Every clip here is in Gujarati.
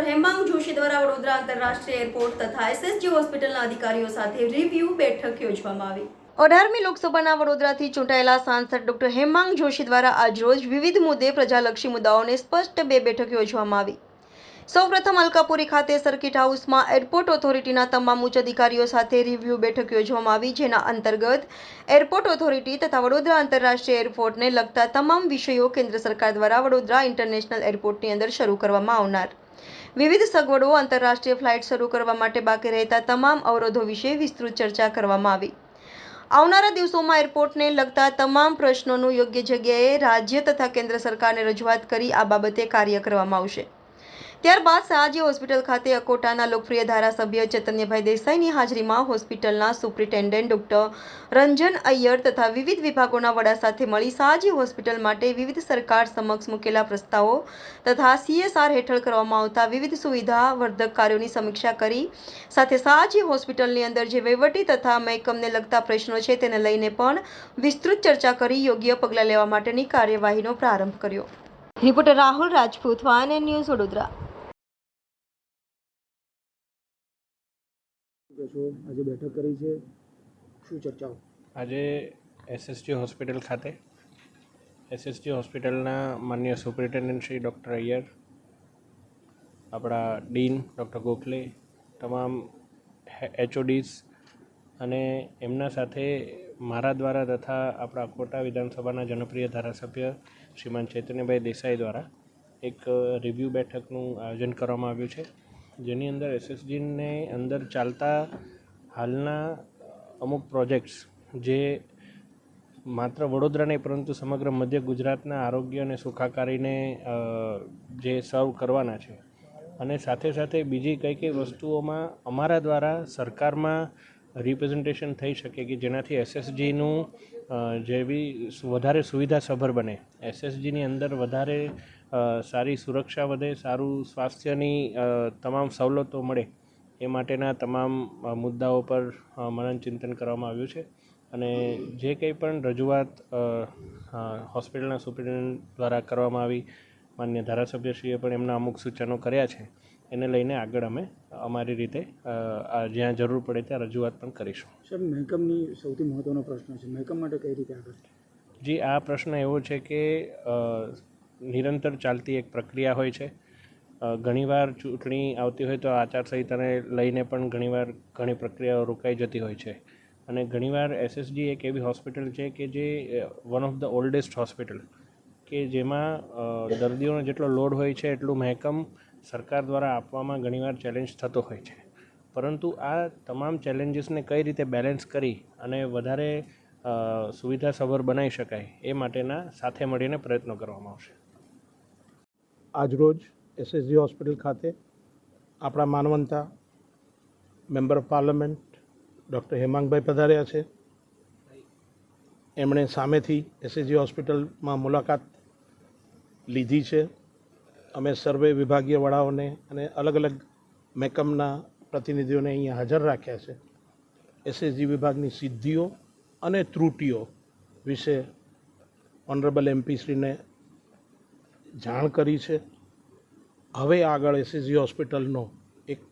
ડોક્ટર હેમાંગ જોશી દ્વારા વડોદરા આંતરરાષ્ટ્રીય એરપોર્ટ તથા એસએસજી હોસ્પિટલના અધિકારીઓ સાથે રિવ્યુ બેઠક યોજવામાં આવી. અઢારમી લોકસભાના વડોદરાથી ચૂંટાયેલા સાંસદ ડોક્ટર હેમાંગ જોશી દ્વારા આજરોજ વિવિધ મુદ્દે પ્રજાલક્ષી મુદ્દાઓને સ્પષ્ટ બે બેઠક યોજવામાં આવી. સૌપ્રથમ અલકાપુરી ખાતે સર્કિટ હાઉસમાં એરપોર્ટ ઓથોરિટીના તમામ ઉચ્ચ અધિકારીઓ સાથે રિવ્યુ બેઠક યોજવામાં આવી, જેના અંતર્ગત એરપોર્ટ ઓથોરિટી તથા વડોદરા આંતરરાષ્ટ્રીય એરપોર્ટને લગતા તમામ વિષયો કેન્દ્ર સરકાર દ્વારા વડોદરા ઇન્ટરનેશનલ એરપોર્ટની અંદર શરૂ કરવામાં આવનાર. વિવિધ સગવડો આંતરરાષ્ટ્રીય ફ્લાઇટ શરૂ કરવા માટે બાકી રહેતા તમામ અવરોધો વિશે વિસ્તૃત ચર્ચા કરવામાં આવી. આવનારા દિવસોમાં એરપોર્ટને લગતા તમામ પ્રશ્નોનું યોગ્ય જગ્યાએ રાજ્ય તથા કેન્દ્ર સરકારને રજૂઆત કરી આ બાબતે કાર્ય કરવામાં આવશે. ત્યારબાદ સયાજી હોસ્પિટલ ખાતે અકોટાના લોકપ્રિય ધારાસભ્ય ચૈતન્યભાઈ દેસાઈની હાજરીમાં હોસ્પિટલના સુપ્રિન્ટેન્ડન્ટ ડોક્ટર રંજન અય્યર તથા વિવિધ વિભાગોના વડા સાથે મળી સયાજી હોસ્પિટલ માટે વિવિધ સરકાર સમક્ષ મૂકેલા પ્રસ્તાવો તથા સીએસઆર હેઠળ કરવામાં આવતા વિવિધ સુવિધા વર્ધક કાર્યોની સમીક્ષા કરી. સાથે સયાજી હોસ્પિટલની અંદર જે વહીવટી તથા મહેકમને લગતા પ્રશ્નો છે તેને લઈને પણ વિસ્તૃત ચર્ચા કરી, યોગ્ય પગલાં લેવા માટેની કાર્યવાહીનો પ્રારંભ કર્યો. રિપોર્ટર રાહુલ રાજપૂત વાન ન્યૂઝ વડોદરા. કહેશો આજે બેઠક કરી છે. શું ચર્ચાઓ? આજે એસએસજી હોસ્પિટલ ખાતે. એસએસજી હોસ્પિટલના માન્ય સુપ્રિન્ટેન્ડન્ટ શ્રી ડૉક્ટર અય્યર, આપણા ડીન ડૉક્ટર ગોખલે, તમામ એચઓડીસ અને એમના સાથે મારા દ્વારા તથા આપણા કોટા વિધાનસભાના જનપ્રિય ધારાસભ્ય શ્રીમાન ચૈતન્યભાઈ દેસાઈ દ્વારા એક રિવ્યૂ બેઠકનું આયોજન કરવામાં આવ્યું છે. જેની અંદર એસએસજીને અંદર ચાલતા હાલના અમુક પ્રોજેક્ટ્સ જે માત્ર વડોદરા નહીં, પરંતુ સમગ્ર મધ્ય ગુજરાતના આરોગ્ય અને સુખાકારીને જે સર્વ કરવાના છે. અને સાથે સાથે બીજી કઈ કઈ વસ્તુઓમાં અમારા દ્વારા સરકારમાં રિપ્રેઝન્ટેશન થઈ શકે કે જેનાથી એસએસજીનું જેવી વધારે સુવિધાસભર બને. એસએસજીની અંદર વધારે સારી સુરક્ષા વધે, સારું સ્વાસ્થ્યની તમામ સવલતો મળે, એ માટેના તમામ મુદ્દાઓ પર મનન ચિંતન કરવામાં આવ્યું છે. અને જે કંઈ પણ રજૂઆત હોસ્પિટલના સુપ્રિન્ટેન્ડન્ટ દ્વારા કરવામાં આવી, માન્ય ધારાસભ્યશ્રીએ પણ એમના અમુક સૂચનો કર્યા છે. એને લઈને આગળ અમે અમારી રીતે જ્યાં જરૂર પડે ત્યાં રજૂઆત પણ કરીશું. સર મહેકમની સૌથી મહત્ત્વનો પ્રશ્ન છે. મહેકમ માટે કઈ રીતે આગળ? જી આ પ્રશ્ન એવો છે કે નિરંતર ચાલતી એક પ્રક્રિયા હોય છે. ઘણીવાર ચૂંટણી આવતી હોય તો આચારસંહિતાને લઈને પણ ઘણીવાર ઘણી પ્રક્રિયાઓ રોકાઈ જતી હોય છે. અને ઘણીવાર એસએસજી એક એવી હોસ્પિટલ છે કે જે one of the oldest hospital કે જેમાં દર્દીઓનો જેટલો લોડ હોય છે એટલું મહેકમ સરકાર દ્વારા આપવામાં ઘણીવાર ચેલેન્જ થતો હોય છે. પરંતુ આ તમામ ચેલેન્જીસને કઈ રીતે બેલેન્સ કરી અને વધારે સુવિધાસભર બનાવી શકાય એ માટેના સાથે મળીને પ્રયત્નો કરવામાં આવશે. આજરોજ એસએસજી હોસ્પિટલ ખાતે આપણા માનવંતા મેમ્બર ઓફ પાર્લામેન્ટ ડૉક્ટર હેમાંગભાઈ પધાર્યા છે. એમણે સામેથી એસએસજી હોસ્પિટલમાં મુલાકાત લીધી છે. અમે સર્વે વિભાગીય વડાઓને અને અલગ અલગ મહેકમના પ્રતિનિધિઓને અહીંયા હાજર રાખ્યા છે. એસએસજી વિભાગની સિદ્ધિઓ અને ત્રુટિઓ વિશે ઓનરેબલ એમપીશ્રીને જાણ કરી છે. હવે આગળ એસએસજી હોસ્પિટલનો એક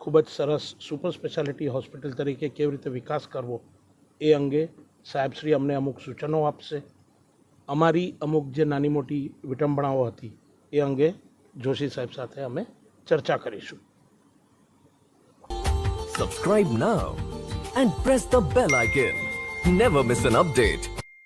ખૂબ જ સરસ સુપર સ્પેશિયાલિટી હોસ્પિટલ તરીકે કેવી રીતે વિકાસ કરવો એ અંગે સાહેબશ્રી અમને અમુક સૂચનો આપશે. અમારી અમુક જે નાની મોટી વિટંબણાઓ હતી એ અંગે જોશી સાહેબ સાથે અમે ચર્ચા કરીશું Subscribe now and press the bell icon. Never miss an update.